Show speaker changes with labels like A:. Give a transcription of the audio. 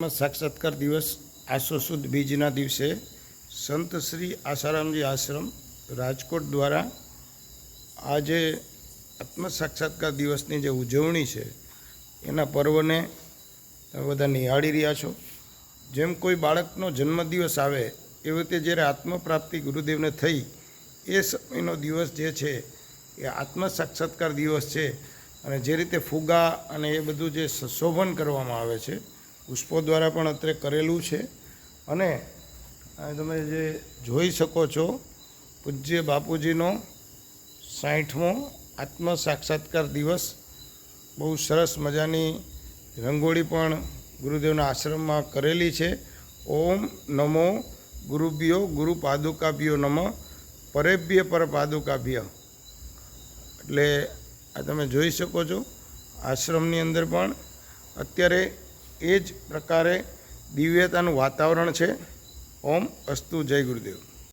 A: સાક્ષાત્કાર દિવસ આસો સુદ બીજના દિવસે સંત શ્રી આસારામજી આશ્રમ રાજકોટ દ્વારા આજે આત્મ સાક્ષાત્કાર દિવસની જે ઉજવણી છે, એના પર્વને તમે બધા નિહાળી રહ્યા છો. જેમ કોઈ બાળકનો જન્મદિવસ આવે એવી રીતે જ્યારે આત્મપ્રાપ્તિ ગુરુદેવને થઈ, એ સમયનો દિવસ જે છે, એ આત્મ સાક્ષાત્કાર દિવસ છે. અને જે રીતે ફુગા અને એ બધું જે સંશોભન કરવામાં આવે છે પુષ્પો દ્વારા પણ અત્રે કરેલું છે. અને તમે જે જોઈ શકો છો, પૂજ્ય બાપુજીનો સાઠમો આત્મ સાક્ષાત્કાર દિવસ. બહુ સરસ મજાની રંગોળી પણ ગુરુદેવના આશ્રમમાં કરેલી છે. ઓમ નમો ગુરુભ્યો ગુરુ પાદુકાભ્યો નમ, પરેભ્ય પર પાદુકાભ્ય. એટલે આ તમે જોઈ શકો છો, આશ્રમની અંદર પણ અત્યારે એ જ પ્રકારે દિવ્યતાનું વાતાવરણ છે. ઓમ અસ્તુ જય ગુરુદેવ.